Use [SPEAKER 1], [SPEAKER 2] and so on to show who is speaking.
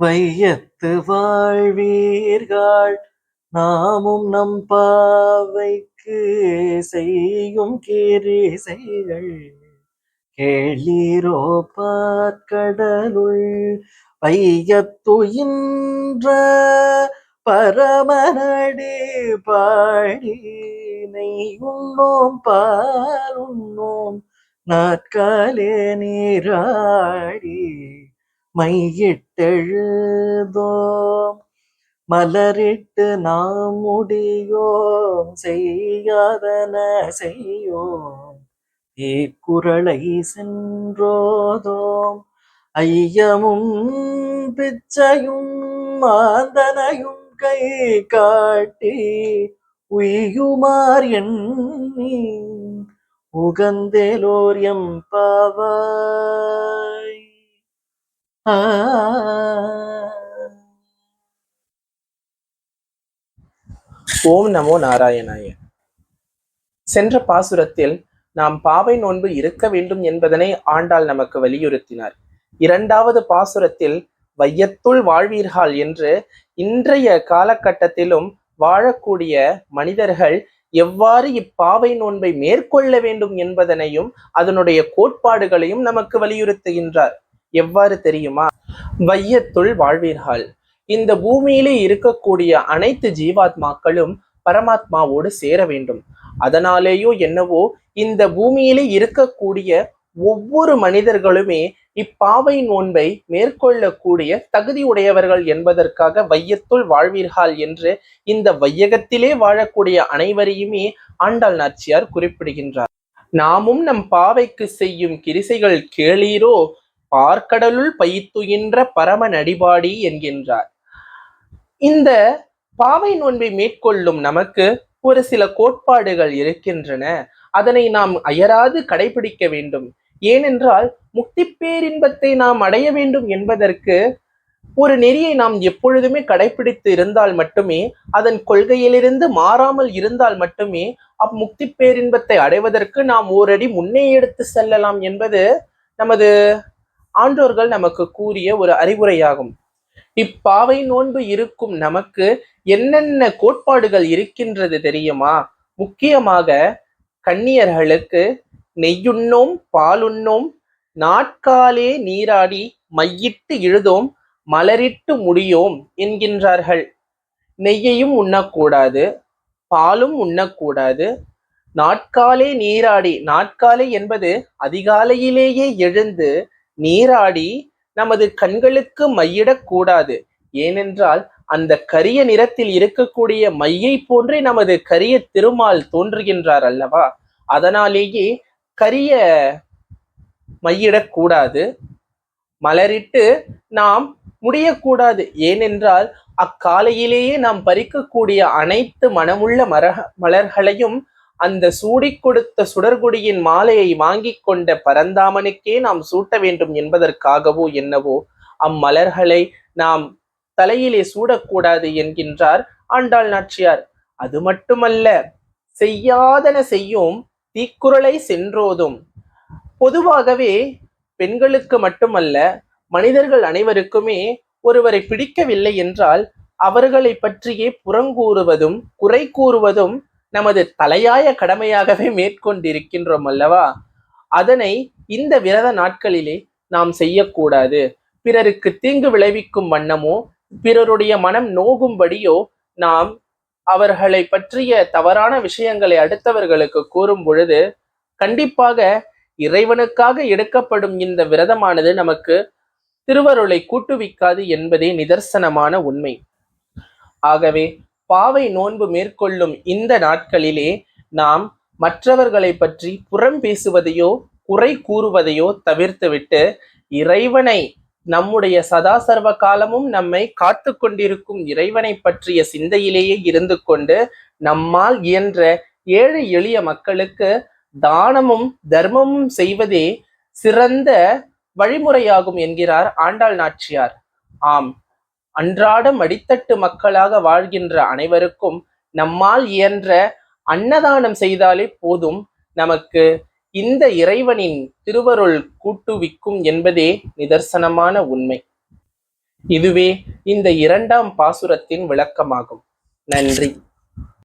[SPEAKER 1] வையத்து வாழ்வீர்கள். நாமும் நம் பாவைக்கு செய்யும் கீரிசைகள். கேளீரோ பாற்கடலுள் வையத்துயின்ற பரமனடி பாடி நெய்யுண்ணோம் பாலுண்ணோம் நாட்காலே நீராடி மையிட்டெழுதோம். மலரிட்டு நாம் முடியோம். செய்யாதன செய்யோம். தீக்குறளை சென்றோதோம். ஐயமும் பிச்சையும் மாந்தனையும் கை காட்டி உயுமார் எண்ணி உகந்தேலோர் எம் பாவாய்.
[SPEAKER 2] ஓம் நமோ நாராயணாய. சென்ற பாசுரத்தில் நாம் பாவை நோன்பு இருக்க வேண்டும் என்பதனை ஆண்டாள் நமக்கு வலியுறுத்தினார். இரண்டாவது பாசுரத்தில் வையத்துள் வாழ்வீர்கள் என்று இன்றைய காலகட்டத்திலும் வாழக்கூடிய மனிதர்கள் எவ்வாறு இப்பாவை நோன்பை மேற்கொள்ள வேண்டும் என்பதனையும் அதனுடைய கோட்பாடுகளையும் நமக்கு வலியுறுத்துகின்றார். எவ்வாறு தெரியுமா? வையத்துள் வாழ்வீர்கள். இந்த பூமியிலே இருக்கக்கூடிய அனைத்து ஜீவாத்மாக்களும் பரமாத்மாவோடு சேர வேண்டும். அதனாலேயோ என்னவோ இந்த பூமியிலே இருக்கக்கூடிய ஒவ்வொரு மனிதர்களுமே இப்பாவை நோன்பை மேற்கொள்ளக்கூடிய தகுதி உடையவர்கள் என்பதற்காக வையத்துள் வாழ்வீர்கள் என்று இந்த வையகத்திலே வாழக்கூடிய அனைவரையுமே ஆண்டாள் நாச்சியார் குறிப்பிடுகின்றார். நாமும் நம் பாவைக்கு செய்யும் கிரிசைகள் கேளீரோ? பார்க்கடலுள் பயித்துகின்ற பரம நடிபாடி என்கின்றார். இந்த பாவை நோன்பை மேற்கொள்ளும் நமக்கு ஒரு சில கோட்பாடுகள் இருக்கின்றன. அதனை நாம் அயராது கடைபிடிக்க வேண்டும். ஏனென்றால் முக்தி பேரின்பத்தை நாம் அடைய வேண்டும் என்பதற்கு ஒரு நெறியை நாம் எப்பொழுதுமே கடைபிடித்து இருந்தால் மட்டுமே அதன் கொள்கையிலிருந்து மாறாமல் இருந்தால் மட்டுமே அம்முக்தி பேரின்பத்தை அடைவதற்கு நாம் ஓரடி முன்னே எடுத்து செல்லலாம் என்பது நமது ஆன்றோர்கள் நமக்கு கூறிய ஒரு அறிவுரையாகும். இப்பாவை நோன்பு இருக்கும் நமக்கு என்னென்ன கோட்பாடுகள் இருக்கின்றது தெரியுமா? முக்கியமாக கன்னியர்களுக்கு நெய்யுண்ணோம் பாலுண்ணோம் நாட்காலே நீராடி மையிட்டு இழுதோம் மலரிட்டு முடியோம் என்கின்றார்கள். நெய்யையும் உண்ணக்கூடாது பாலும் உண்ணக்கூடாது நாட்காலே நீராடி நாட்காலை என்பது அதிகாலையிலேயே எழுந்து நீராடி நமது கண்களுக்கு மையிடக்கூடாது ஏனென்றால் அந்த கரிய நிறத்தில் இருக்கக்கூடிய மையை போன்றே நமது கரிய திருமால் தோன்றுகின்றார் அல்லவா? அதனாலேயே கரிய மையிடக்கூடாது மலரிட்டு நாம் முடியக்கூடாது. ஏனென்றால் அக்காலையிலேயே நாம் பறிக்கக்கூடிய அனைத்து மனமுள்ள மர மலர்களையும் அந்த சூடிக் கொடுத்த சுடர்குடியின் மாலையை வாங்கி கொண்ட பரந்தாமனுக்கே நாம் சூட்ட வேண்டும் என்பதற்காகவோ என்னவோ அம்மலர்களை நாம் தலையிலே சூடக்கூடாது என்கின்றார் ஆண்டாள் நாச்சியார். அது மட்டுமல்ல செய்யாதன செய்யும் தீக்குறளை சென்றோதும். பொதுவாகவே பெண்களுக்கு மட்டுமல்ல மனிதர்கள் அனைவருக்குமே ஒருவரை பிடிக்கவில்லை என்றால் அவர்களை பற்றியே புறங்கூறுவதும் குறை கூறுவதும் நமது தலையாய கடமையாகவே மேற்கொண்டிருக்கின்றோம் அல்லவா? அதனை இந்த விரத நாட்களிலே நாம் செய்யக்கூடாது. பிறருக்கு தீங்கு விளைவிக்கும் வண்ணமோ பிறருடைய மனம் நோகும்படியோ நாம் அவர்களை பற்றிய தவறான விஷயங்களை அடுத்தவர்களுக்கு கூறும் பொழுது கண்டிப்பாக இறைவனுக்காக எடுக்கப்படும் இந்த விரதமானது நமக்கு திருவருளை கூட்டுவிக்காது என்பதே நிதர்சனமான உண்மை. ஆகவே பாவை நோன்பு மேற்கொள்ளும் இந்த நாட்களிலே நாம் மற்றவர்களை பற்றி புறம் பேசுவதையோ குறை கூறுவதையோ தவிர்த்துவிட்டு இறைவனை நம்முடைய சதா சர்வ காலமும் நம்மை காத்து கொண்டிருக்கும் இறைவனை பற்றிய சிந்தையிலேயே இருந்து கொண்டு நம்மால் இயன்ற ஏழை எளிய மக்களுக்கு தானமும் தர்மமும் செய்வதே சிறந்த வழிமுறையாகும் என்கிறார் ஆண்டாள் நாச்சியார். ஆம். அன்றாடம் அடித்தட்டு மக்களாக வாழ்கின்ற அனைவருக்கும் நம்மால் இயன்ற அன்னதானம் செய்தாலே போதும். நமக்கு இந்த இறைவனின் திருவருள் கூட்டுவிக்கும் என்பதே நிதர்சனமான உண்மை. இதுவே இந்த இரண்டாம் பாசுரத்தின் விளக்கமாகும். நன்றி.